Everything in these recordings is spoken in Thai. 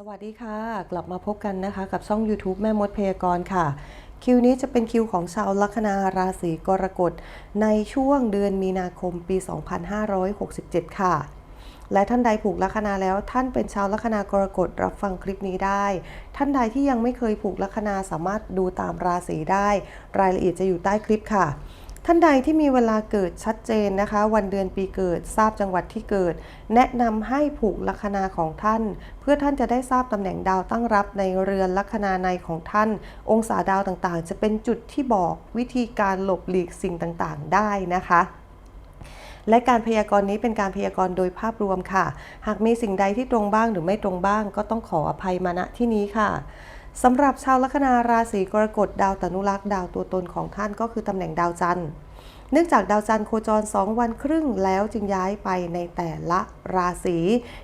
สวัสดีค่ะ กลับมาพบกันนะคะ กับช่อง YouTube แม่มดพยากรณ์ค่ะ คิวนี้จะเป็นคิวของชาวลัคนาราศีกรกฎในช่วงเดือนมีนาคมปี 2567 ค่ะ และท่านใดผูกลัคนาแล้วท่านเป็นชาวลัคนากรกฎรับฟังคลิปนี้ได้ ท่านใดที่ยังไม่เคยผูกลัคนาสามารถดูตามราศีได้ รายละเอียดจะอยู่ใต้คลิปค่ะ ท่านใดที่มีเวลาเกิดชัดเจนนะคะ วันเดือนปีเกิดทราบจังหวัดที่เกิด แนะนำให้ผูกลัคนาของท่าน เพื่อท่านจะได้ทราบตำแหน่งดาวตั้งรับในเรือนลัคนาในของท่าน องศาดาวต่างๆ จะเป็นจุดที่บอกวิธีการหลบหลีกสิ่งต่างๆ ได้นะคะและการพยากรณ์นี้เป็นการพยากรณ์โดยภาพรวมค่ะ หากมีสิ่งใดที่ตรงบ้างหรือไม่ตรงบ้าง ก็ต้องขออภัยมาณที่นี้ค่ะ สำหรับชาวลัคนาราศีกรกฎดาวตนุรักษ์ดาวตัวตนของท่านก็คือตำแหน่งดาวจันทร์ เนื่องจากดาวจันทร์โคจร 2 วันครึ่งแล้วจึงย้ายไปในแต่ละราศี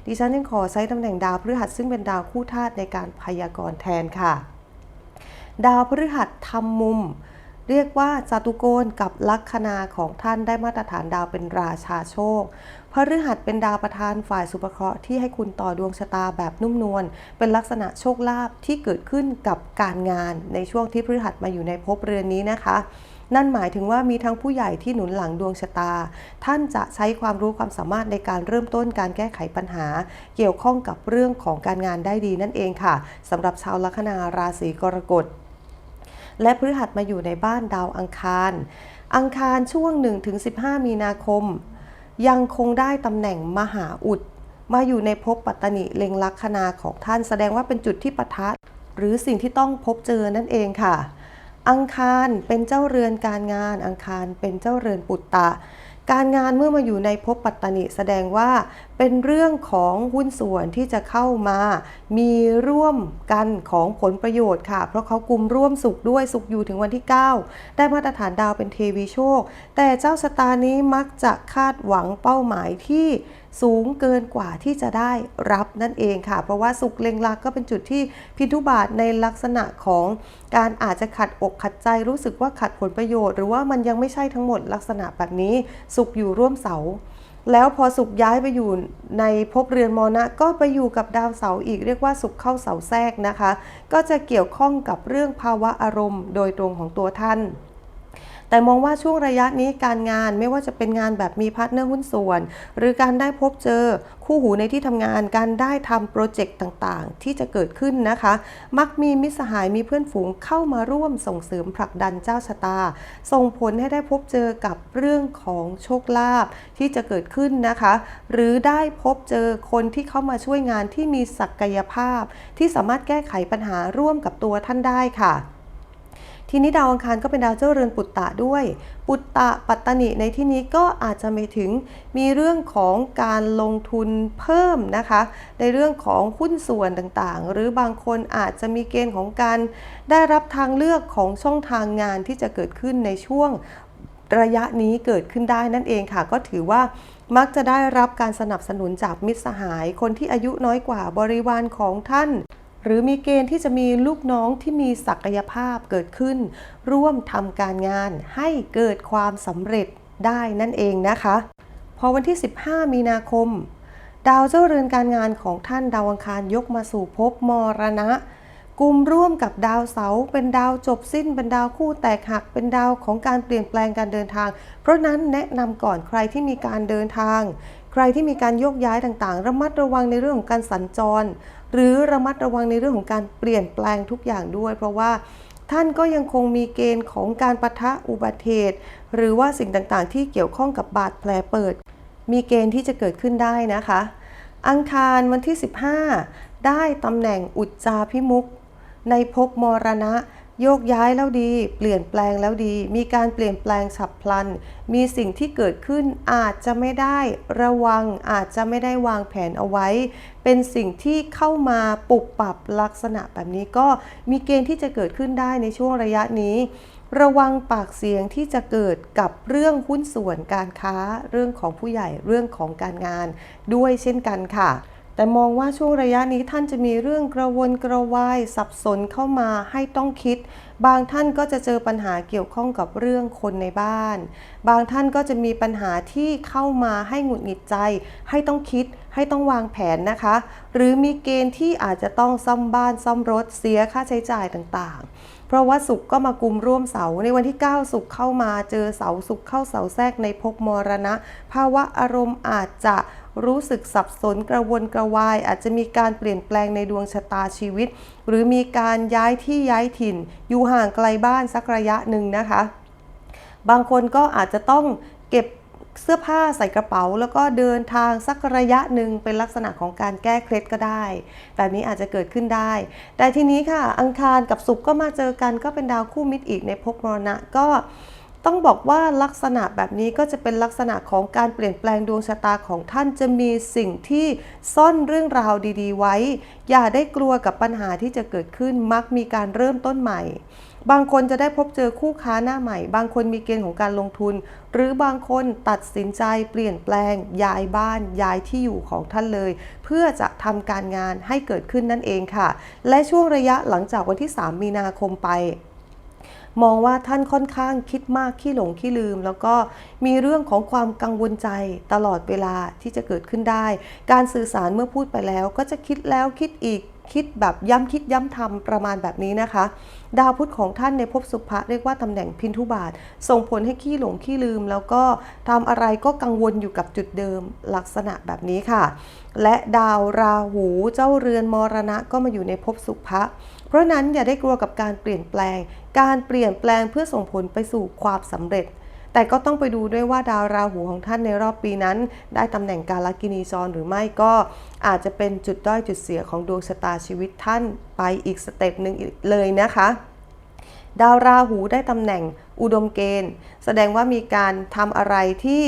ดิฉันยังขอใช้ตำแหน่งดาวพฤหัสซึ่งเป็นดาวคู่ธาตุในการพยากรณ์แทนค่ะ ดาวพฤหัสทำมุม เรียกว่าจตุโกณกับลัคนาของท่านได้มาตรฐานดาวเป็นราชาโชค พฤหัสเป็นดาวประธานฝ่ายสุภเคราะห์ที่ให้คุณต่อดวงชะตาแบบนุ่มนวล เป็นลักษณะโชคลาภที่เกิดขึ้นกับการงานในช่วงที่พฤหัสมาอยู่ในภพเรือนนี้นะคะนั่นหมายถึงว่ามีทั้งผู้ใหญ่ที่หนุนหลังดวงชะตา ท่านจะใช้ความรู้ความสามารถในการเริ่มต้นการแก้ไขปัญหา เกี่ยวข้องกับเรื่องของการงานได้ดีนั่นเองค่ะสำหรับชาวลัคนาราศีกรกฎ และพฤหัสมาอยู่ในบ้านดาวอังคารอังคารช่วง 1-15 มีนาคม ยังคงได้ตำแหน่งมหาอุด มาอยู่ในภพปัตตนิเล็งลัคนาของท่านแสดงว่าเป็นจุดที่ปะทะหรือสิ่งที่ต้องพบเจอนั่นเองค่ะ อังคารเป็นเจ้าเรือนการงาน อังคารเป็นเจ้าเรือนปุตตะ การงานเมื่อมาอยู่ในภพปัตตนิแสดงว่าเป็นเรื่องของหุ้นส่วนที่จะเข้ามา มีร่วมกันของผลประโยชน์ค่ะ เพราะเขากลุ่มร่วมสุขด้วยสุขอยู่ถึงวันที่ 9 ได้มาตรฐานดาวเป็นเทวีโชค แต่เจ้าสตาร์นี้มักจะคาดหวังเป้าหมายที่ สูงเกินกว่าที่จะได้รับนั่นเองค่ะ เพราะว่าสุขเล็งลักก็เป็นจุดที่พิทุบาทในลักษณะของการอาจจะขัดอกขัดใจรู้สึกว่าขัดผลประโยชน์ หรือว่ามันยังไม่ใช่ทั้งหมดลักษณะแบบนี้ สุขอยู่ร่วมเสาแล้วพอสุขย้ายไปอยู่ในภพเรือนมรณะก็ไปอยู่กับดาวเสาอีกเรียกว่าสุขเข้าเสาแทรกนะคะ ก็จะเกี่ยวข้องกับเรื่องภาวะอารมณ์ โดยตรงของตัวท่าน แต่มองว่าช่วงระยะนี้การงานไม่ว่าจะเป็นงานแบบมีพาร์ทเนอร์หุ้นส่วน หรือการได้พบเจอคู่หูในที่ทำงาน การได้ทำโปรเจกต์ต่างๆ ที่จะเกิดขึ้นนะคะ มักมีมิสหายมีเพื่อนฝูงเข้ามาร่วมส่งเสริมผลักดันเจ้าชะตา ส่งผลให้ได้พบเจอกับเรื่องของโชคลาภที่จะเกิดขึ้นนะคะ หรือได้พบเจอคนที่เข้ามาช่วยงานที่มีศักยภาพ ที่สามารถแก้ไขปัญหาร่วมกับตัวท่านได้ค่ะ ทีนี้ดาวอังคารก็เป็นดาวเจ้าเรือนปุตตะด้วย ปุตตะปัตตนิในที่นี้ก็อาจจะไม่ถึงมีเรื่องของการลงทุนเพิ่มนะคะ ในเรื่องของหุ้นส่วนต่างๆ หรือบางคนอาจจะมีเกณฑ์ของการได้รับทางเลือกของช่องทางงานที่จะเกิดขึ้นในช่วงระยะนี้เกิดขึ้นได้นั่นเองค่ะ ก็ถือว่ามักจะได้รับการสนับสนุนจากมิตรสหาย คนที่อายุน้อยกว่าบริวารของท่าน หรือมีเกณฑ์ที่จะมีลูกน้องที่มีศักยภาพเกิดขึ้น ร่วมทำการงานให้เกิดความสำเร็จได้นั่นเองนะคะ พอวันที่ 15 มีนาคม ดาวเจ้าเรือนการงานของท่านดาวอังคารยกมาสู่ภพมรณะกลุ่มร่วมกับดาวเสาเป็นดาวจบสิ้น เป็นดาวคู่แตกหัก เป็นดาวของการเปลี่ยนแปลงการเดินทาง เพราะนั้นแนะนำก่อนใครที่มีการเดินทาง ใครที่มีการโยกย้ายต่างๆ ระมัดระวังในเรื่องของการสัญจร หรือระมัดระวังในเรื่องของการเปลี่ยนแปลงทุกอย่างด้วย เพราะว่าท่านก็ยังคงมีเกณฑ์ของการปะทะอุบัติเหตุ หรือว่าสิ่งต่างๆ ที่เกี่ยวข้องกับบาดแผลเปิด มีเกณฑ์ที่จะเกิดขึ้นได้นะคะ อังคารวันที่ 15 ได้ตำแหน่งอุจจาพิมุกในภพมรณะ โยกย้ายแล้วดี เปลี่ยนแปลงแล้วดี มีการเปลี่ยนแปลงฉับพลัน มีสิ่งที่เกิดขึ้นอาจจะไม่ได้ระวัง อาจจะไม่ได้วางแผนเอาไว้ เป็นสิ่งที่เข้ามาปรับปรับลักษณะแบบนี้ก็มีเกณฑ์ที่จะเกิดขึ้นได้ในช่วงระยะนี้ ระวังปากเสียงที่จะเกิดกับเรื่องหุ้นส่วนการค้า เรื่องของผู้ใหญ่ เรื่องของการงานด้วยเช่นกันค่ะ แต่มองว่าช่วงระยะนี้ท่านจะมีเรื่องกระวนกระวายสับสนเข้ามาให้ต้องคิด บางท่านก็จะเจอปัญหาเกี่ยวข้องกับเรื่องคนในบ้าน บางท่านก็จะมีปัญหาที่เข้ามาให้หงุดหงิดใจ ให้ต้องคิดให้ต้องวางแผนนะคะ หรือมีเกณฑ์ที่อาจจะต้องซ่อมบ้านซ่อมรถเสียค่าใช้จ่ายต่างๆ เพราะว่าสุขก็มากุมร่วมเสาในวันที่ 9 สุขเข้ามาเจอเสาสุขเข้าเสาแทรกในภพมรณะ ภาวะอารมณ์อาจจะ รู้สึกสับสนกระวนกระวาย อาจจะมีการเปลี่ยนแปลงในดวงชะตาชีวิต หรือมีการย้ายที่ย้ายถิ่น อยู่ห่างไกลบ้านสักระยะหนึ่งนะคะ บางคนก็อาจจะต้องเก็บเสื้อผ้าใส่กระเป๋า แล้วก็เดินทางสักระยะหนึ่งเป็นลักษณะของการแก้เคล็ดก็ได้ แบบนี้อาจจะเกิดขึ้นได้ แต่ทีนี้ค่ะ อังคารกับศุกร์ก็มาเจอกันก็เป็นดาวคู่มิตรอีกในภพมรณะก็ ต้องบอกว่าลักษณะแบบนี้ก็จะเป็นลักษณะของการเปลี่ยนแปลงดวงชะตาของท่านจะมีสิ่งที่ซ่อนเรื่องราวดี ๆ ไว้ อย่าได้กลัวกับปัญหาที่จะเกิดขึ้นมักมีการเริ่มต้นใหม่ บางคนจะได้พบเจอคู่ค้าหน้าใหม่ บางคนมีเกณฑ์ของการลงทุน หรือบางคนตัดสินใจเปลี่ยนแปลง ย้ายบ้าน ย้ายที่อยู่ของท่านเลย เพื่อจะทำการงานให้เกิดขึ้นนั่นเองค่ะ และช่วงระยะหลังจากวันที่ 3 มีนาคมไป มองว่าท่านค่อนข้างคิดมากขี้หลงขี้ลืม แล้วก็มีเรื่องของความกังวลใจตลอดเวลาที่จะเกิดขึ้นได้ การสื่อสารเมื่อพูดไปแล้ว ก็จะคิดแล้วคิดอีก คิดแบบย้ำคิดย้ำทำประมาณแบบนี้นะคะ ดาวพุธของท่านในภพสุภะเรียกว่าตำแหน่งพินทุบาท ส่งผลให้ขี้หลงขี้ลืม แล้วก็ทำอะไรก็กังวลอยู่กับจุดเดิมลักษณะแบบนี้ค่ะ และดาวราหูเจ้าเรือนมรณะก็มาอยู่ในภพสุภะเพราะนั้นอย่าได้กลัวกับการเปลี่ยนแปลง การเปลี่ยนแปลงเพื่อส่งผลไปสู่ความสำเร็จ แต่ก็ต้องไปดูด้วยว่าดาวราหูของท่านในรอบปีนั้น ได้ตำแหน่งการลักินีซอนหรือไม่ก็อาจจะเป็นจุดด้อยจุดเสียของดวงชะตาชีวิตท่านไปอีกสเต็ปหนึ่งเลยนะคะดาวราหูได้ตำแหน่งอุดมเกณฑ์ แสดงว่ามีการทำอะไรที่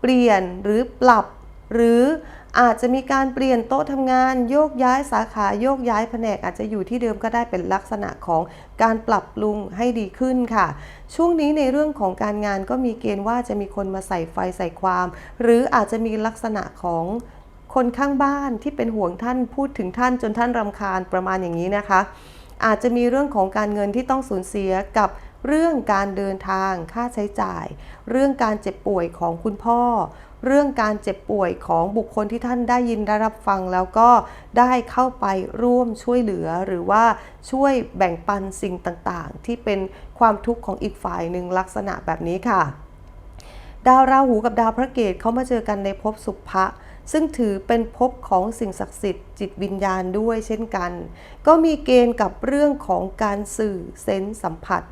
เปลี่ยนหรือปรับหรือ อาจจะมีการเปลี่ยนโต๊ะทำงานโยกย้ายสาขาโยกย้ายแผนกอาจจะอยู่ที่เดิมก็ได้เป็นลักษณะของการปรับปรุงให้ดีขึ้นค่ะ ช่วงนี้ในเรื่องของการงานก็มีเกณฑ์ว่าจะมีคนมาใส่ไฟใส่ความ หรืออาจจะมีลักษณะของคนข้างบ้านที่เป็นห่วงท่านพูดถึงท่านจนท่านรำคาญประมาณอย่างนี้นะคะ อาจจะมีเรื่องของการเงินที่ต้องสูญเสียกับเรื่องการเดินทางค่าใช้จ่าย เรื่องการเจ็บป่วยของคุณพ่อ เรื่องการเจ็บป่วยของบุคคลที่ท่านได้ยินได้รับฟัง แล้วก็ได้เข้าไปร่วมช่วยเหลือหรือว่าช่วยแบ่งปันสิ่งต่างๆ ที่เป็นความทุกข์ของอีกฝ่ายหนึ่งลักษณะแบบนี้ค่ะ ดาวราหูกับดาวพระเกตเขามาเจอกันในภพสุภะซึ่งถือเป็นภพของสิ่งศักดิ์สิทธิ์จิตวิญญาณด้วยเช่นกัน ก็มีเกณฑ์กับเรื่องของการสื่อเซนส์สัมผัส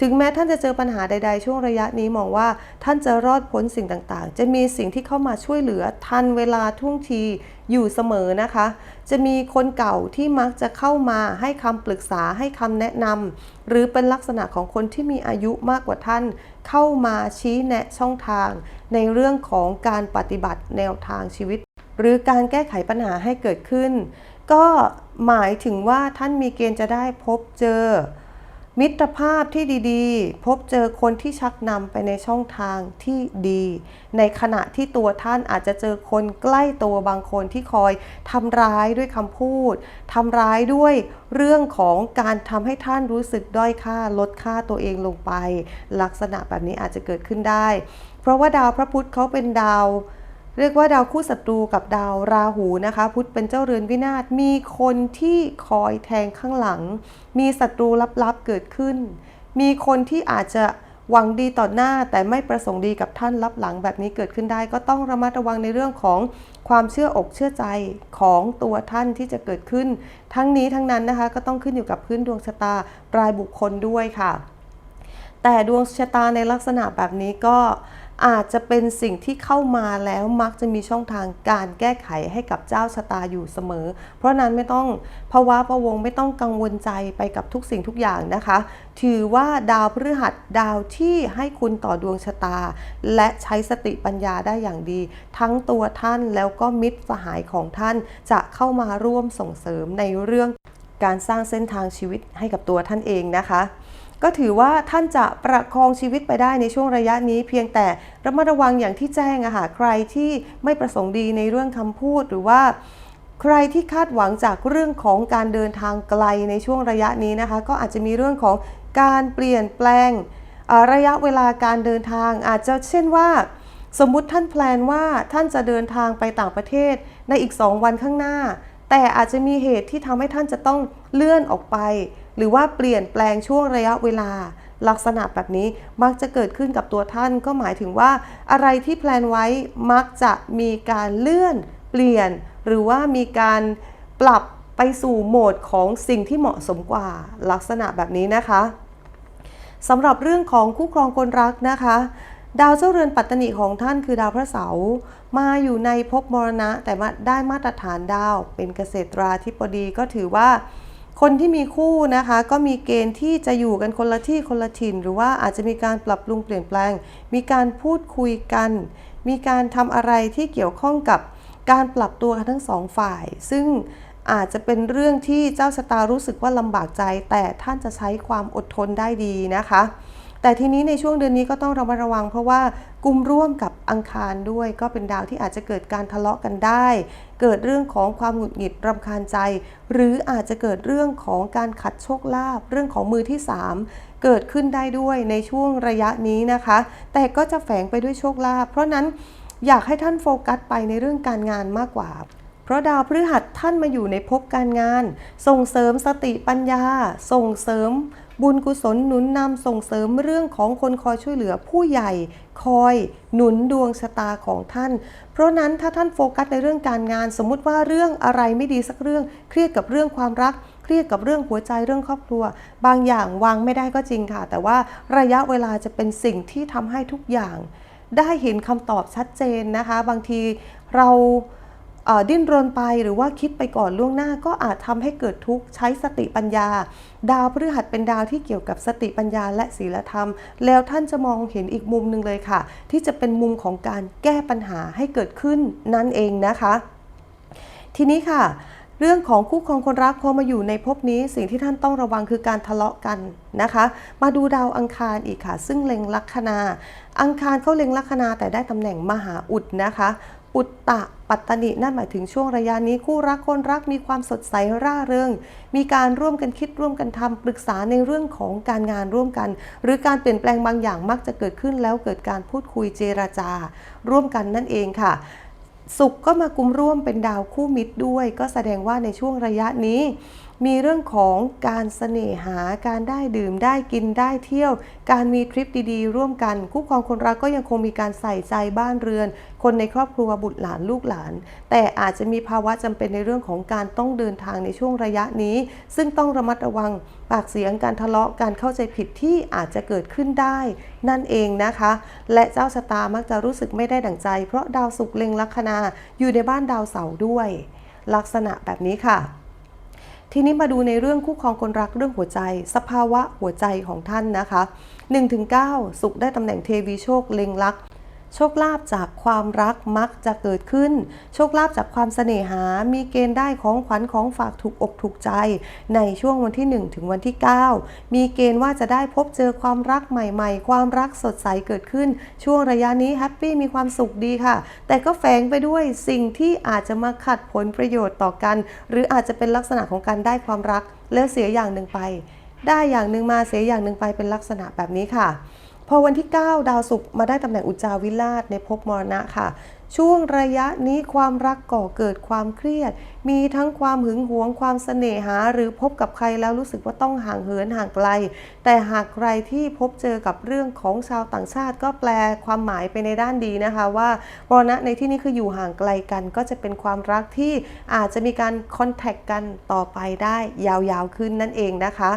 ถึงแม้ท่านจะเจอปัญหาใด ๆ ช่วงระยะนี้มองว่าท่านจะรอดพ้นสิ่งต่างๆ จะมีสิ่งที่เข้ามาช่วยเหลือทันเวลาทุ่งทีอยู่เสมอนะคะ จะมีคนเก่าที่มักจะเข้ามาให้คำปรึกษาให้คำแนะนำหรือเป็นลักษณะของคนที่มีอายุมากกว่าท่าน เข้ามาชี้แนะช่องทาง ในเรื่องของการปฏิบัติแนวทางชีวิต หรือการแก้ไขปัญหาให้เกิดขึ้น ก็หมายถึงว่าท่านมีเกณฑ์จะได้พบเจอ มิตรภาพที่ดีๆ พบเจอคนที่ชักนำไปในช่องทางที่ดี ในขณะที่ตัวท่านอาจจะเจอคนใกล้ตัวบางคนที่คอยทำร้ายด้วยคำพูดทำร้ายด้วยเรื่องของการทำให้ท่านรู้สึกด้อยค่าลดค่าตัวเองลงไป ลักษณะแบบนี้อาจจะเกิดขึ้นได้ เพราะว่าดาวพระพุธเขาเป็นดาว เรียกว่าดาวคู่ศัตรูกับดาวราหูนะคะ พุธเป็นเจ้าเรือนวินาศมีคนที่คอยแทงข้างหลัง มีศัตรูลับๆเกิดขึ้น มีคนที่อาจจะหวังดีต่อหน้าแต่ไม่ประสงค์ดีกับท่านลับหลังแบบนี้เกิดขึ้นได้ ก็ต้องระมัดระวังในเรื่องของความเชื่ออกเชื่อใจของตัวท่านที่จะเกิดขึ้น ทั้งนี้ทั้งนั้นนะคะก็ต้องขึ้นอยู่กับพื้นดวงชะตาปลายบุคคลด้วยค่ะ แต่ดวงชะตาในลักษณะแบบนี้ก็ อาจจะเป็นสิ่งที่เข้ามาแล้วมักจะมีช่องทางการแก้ไขให้กับเจ้าชะตาอยู่เสมอ เพราะนั้นไม่ต้องภาวะประวงไม่ต้องกังวลใจไปกับทุกสิ่งทุกอย่างนะคะ ถือว่าดาวพฤหัสดาวที่ให้คุณต่อดวงชะตา และใช้สติปัญญาได้อย่างดี ทั้งตัวท่านแล้วก็มิตรสหายของท่านจะเข้ามาร่วมส่งเสริมในเรื่องการสร้างเส้นทางชีวิตให้กับตัวท่านเองนะคะ ก็ถือว่าท่านจะประคองชีวิตไปได้ในช่วงระยะนี้ เพียงแต่ระมัดระวังอย่างที่แจ้งอะค่ะใครที่ไม่ประสงค์ดีในเรื่องคำพูดหรือว่าใครที่คาดหวังจากเรื่องของการเดินทางไกลในช่วงระยะนี้นะคะ ก็อาจจะมีเรื่องของการเปลี่ยนแปลงระยะเวลาการเดินทาง อาจจะเช่นว่าสมมุติท่านแพลนว่าท่านจะเดินทางไปต่างประเทศในอีก 2 วันข้างหน้า แต่อาจจะมีเหตุที่ทำให้ท่านจะต้องเลื่อนออกไป หรือว่าเปลี่ยนแปลงช่วงระยะเวลา ลักษณะแบบนี้มักจะเกิดขึ้นกับตัวท่าน ก็หมายถึงว่าอะไรที่แพลนไว้มักจะมีการเลื่อน เปลี่ยน หรือว่ามีการปรับไปสู่โหมดของสิ่งที่เหมาะสมกว่า ลักษณะแบบนี้นะคะสำหรับเรื่องของคู่ครองคนรักนะคะดาวเจ้าเรือนปัตตนิของท่านคือดาวพระเสาร์มาอยู่ในภพมรณะแต่ได้มาตรฐานดาวเป็นเกษตราธิบดีก็ถือว่า คนที่มีคู่นะคะก็มีเกณฑ์ที่จะอยู่กันคนละที่คนละถิ่น หรือว่าอาจจะมีการปรับปรุงเปลี่ยนแปลง มีการพูดคุยกัน มีการทำอะไรที่เกี่ยวข้องกับการปรับตัวกันทั้งสองฝ่าย ซึ่งอาจจะเป็นเรื่องที่เจ้าชะตารู้สึกว่าลำบากใจ แต่ท่านจะใช้ความอดทนได้ดีนะคะ แต่ทีนี้ในช่วงเดือนนี้ก็ต้องระมัดระวังเพราะว่า กุมร่วมกับอังคารด้วย ก็เป็นดาวที่อาจจะเกิดการทะเลาะกันได้ เกิดเรื่องของความหงุดหงิดรำคาญใจ หรืออาจจะเกิดเรื่องของการขัดโชคลาภเรื่องของมือที่ 3 เกิดขึ้นได้ด้วยในช่วงระยะนี้นะคะ แต่ก็จะแฝงไปด้วยโชคลาภเพราะนั้นอยากให้ท่านโฟกัสไปในเรื่องการงานมากกว่าเพราะดาวพฤหัสท่านมาอยู่ในภพการงาน ส่งเสริมสติปัญญา ส่งเสริมบุญกุศลหนุนนำส่งเสริมเรื่องของคนคอยช่วยเหลือผู้ใหญ่ คอยหนุนดวงชะตาของท่าน เพราะนั้นถ้าท่านโฟกัสในเรื่องการงาน สมมุติว่าเรื่องอะไรไม่ดีสักเรื่อง เครียดกับเรื่องความรัก เครียดกับเรื่องหัวใจเรื่องครอบครัว บางอย่างวางไม่ได้ก็จริงค่ะ แต่ว่าระยะเวลาจะเป็นสิ่งที่ทำให้ทุกอย่าง ได้เห็นคำตอบชัดเจนนะคะ บางทีเรา ดิ้นรนไปหรือว่าคิดไปก่อนล่วงหน้าก็อาจทำให้เกิดทุกข์ใช้สติปัญญา ดาวพฤหัสเป็นดาวที่เกี่ยวกับสติปัญญาและศีลธรรม แล้วท่านจะมองเห็นอีกมุมหนึ่งเลยค่ะ ที่จะเป็นมุมของการแก้ปัญหาให้เกิดขึ้นนั่นเองนะคะ ทีนี้ค่ะเรื่องของคู่ครองคนรักพอมาอยู่ในภพนี้สิ่งที่ท่านต้องระวังคือการทะเลาะกันนะคะ มาดูดาวอังคารอีกค่ะ ซึ่งเล็งลัคนา อังคารเขาเล็งลัคนาแต่ได้ตำแหน่งมหาอุดนะคะ อุตตะปัตตนินั่นหมายถึงช่วงระยะนี้คู่รักคนรักมีความสดใสร่าเริง มีการร่วมกันคิดร่วมกันทำปรึกษาในเรื่องของการงานร่วมกัน หรือการเปลี่ยนแปลงบางอย่างมักจะเกิดขึ้นแล้วเกิดการพูดคุยเจราจา ร่วมกันนั่นเองค่ะสุขก็มากุมร่วมเป็นดาวคู่มิตรด้วย ก็แสดงว่าในช่วงระยะนี้มีเรื่องของการเสน่หา การได้ดื่มได้กินได้เที่ยว การมีทริปดีๆ ร่วมกันคู่ครองคนรักก็ยังคงมีการใส่ใจบ้านเรือน คนในครอบครัวบุตรหลานลูกหลาน แต่อาจจะมีภาวะจำเป็นในเรื่องของการต้องเดินทางในช่วงระยะนี้ ซึ่งต้องระมัดระวังปากเสียงการทะเลาะการเข้าใจผิดที่อาจจะเกิดขึ้นได้ นั่นเองนะคะ และเจ้าชะตามักจะรู้สึกไม่ได้ดั่งใจ เพราะดาวศุกร์เล็งลัคนาอยู่ในบ้านดาวเสาร์ด้วย ลักษณะแบบนี้ค่ะ ทีนี้มาดูในเรื่องคู่ครองคนรักเรื่องหัวใจ สภาวะหัวใจของท่านนะคะ 1-9 สุขได้ตำแหน่งเทวีโชคเล็งลักษ โชคลาภจากความรักมักจะเกิดขึ้น โชคลาภจากความเสน่หา มีเกณฑ์ได้ของขวัญของฝากถูกอกถูกใจ ในช่วงวันที่ 1 ถึงวันที่ 9 มีเกณฑ์ว่าจะได้พบเจอความรักใหม่ๆ ความรักสดใสเกิดขึ้น ช่วงระยะนี้แฮปปี้มีความสุขดีค่ะ แต่ก็แฝงไปด้วยสิ่งที่อาจจะมาขัดผลประโยชน์ต่อกัน หรืออาจจะเป็นลักษณะของการได้ความรักแล้วเสียอย่างหนึ่งไป ได้อย่างหนึ่งมาเสียอย่างหนึ่งไปเป็นลักษณะแบบนี้ค่ะ พอวันที่ 9 ดาวศุกร์มาได้ตำแหน่งอุจจาวิราชในภพมรณะค่ะ ช่วงระยะนี้ความรักก่อเกิดความเครียด มีทั้งความหึงหวงความเสน่หา หรือพบกับใครแล้วรู้สึกว่าต้องห่างเหินห่างไกล แต่หากใครที่พบเจอกับเรื่องของชาวต่างชาติ ก็แปลความหมายไปในด้านดีนะคะ ว่ามรณะในที่นี้คืออยู่ห่างไกลกัน ก็จะเป็นความรักที่อาจจะมีการคอนแทคกันต่อไปได้ยาวๆขึ้นนั่นเองนะคะ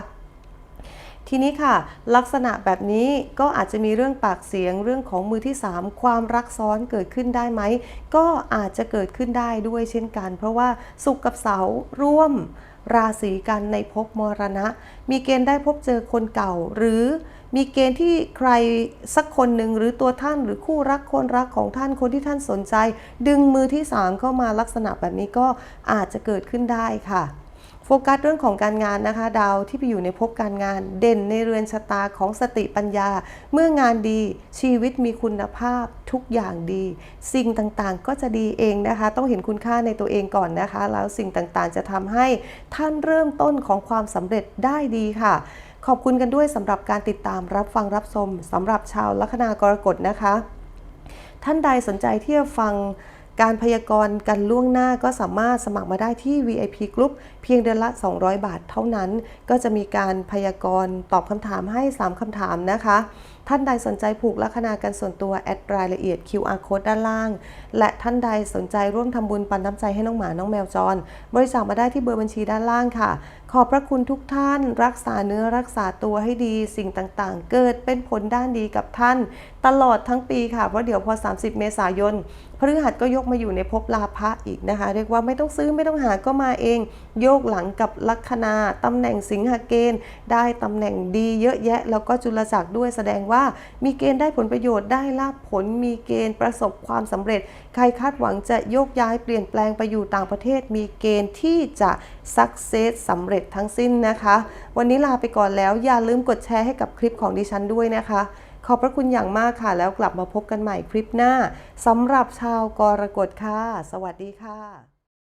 ทีนี้ค่ะ ลักษณะแบบนี้ก็อาจจะมีเรื่องปากเสียงเรื่องของมือที่ 3 ความรักซ้อนเกิดขึ้นได้ไหม ก็อาจจะเกิดขึ้นได้ด้วยเช่นกัน เพราะว่าสุขกับเสาร่วมราศีกันในภพมรณะ มีเกณฑ์ได้พบเจอคนเก่า หรือมีเกณฑ์ที่ใครสักคนหนึ่งหรือตัวท่านหรือคู่รักคนรักของท่านคนที่ท่านสนใจ ดึงมือที่ 3 เข้ามาลักษณะแบบนี้ก็อาจจะเกิดขึ้นได้ค่ะ ฟโฟกัสเรื่องของการงานนะคะ ดาวที่ไปอยู่ในภพการงาน เด่นในเรือนชะตาของสติปัญญา เมื่องานดีชีวิตมีคุณภาพทุกอย่างดี สิ่งต่างๆก็จะดีเองนะคะ ต้องเห็นคุณค่าในตัวเองก่อนนะคะ แล้วสิ่งต่างๆจะทำให้ท่านเริ่มต้นของความสำเร็จได้ดีค่ะ ขอบคุณกันด้วยสำหรับการติดตามรับฟังรับชมสำหรับชาวลัคนากรกฎนะคะ ท่านใดสนใจที่จะฟัง การพยากรณ์กันล่วงหน้าก็สามารถสมัครมาได้ที่ VIP Group เพียงเดือนละ 200 บาทเท่านั้น ก็จะมีการพยากรณ์ตอบคำถามให้ 3คำถามนะคะ ท่านใดสนใจผูกลัคนากันส่วนตัว แอดรายละเอียด QR code ด้านล่าง และท่านใดสนใจร่วมทำบุญปันน้ำใจให้น้องหมาน้องแมวจร บริจาคมาได้ที่เบอร์บัญชีด้านล่างค่ะ ขอบพระคุณทุกท่าน รักษาเนื้อรักษาตัวให้ดี สิ่งต่างๆ เกิดเป็นผลด้านดีกับท่าน ตลอดทั้งปีค่ะเพราะเดี๋ยวพอ 30 เมษายน พฤหัสก็ยกมาอยู่ในภพลาภะอีกนะคะ เรียกว่าไม่ต้องซื้อไม่ต้องหาก็มาเอง โยกหลังกับลัคนาตำแหน่งสิงหเกณฑ์ ได้ตำแหน่งดีเยอะแยะ แล้วก็จุลจักรด้วยแสดงว่า มีเกณฑ์ได้ผลประโยชน์ได้ลาภผล มีเกณฑ์ประสบความสำเร็จ ใครคาดหวังจะโยกย้ายเปลี่ยนแปลงไปอยู่ต่างประเทศ มีเกณฑ์ที่จะสักเซสสำเร็จทั้งสิ้นนะคะ วันนี้ลาไปก่อนแล้วอย่าลืมกดแชร์ให้กับคลิปของดิฉันด้วยนะคะ ขอบพระคุณอย่างมากค่ะ แล้วกลับมาพบกันใหม่คลิปหน้าสำหรับชาวกรกฎค่ะ สวัสดีค่ะ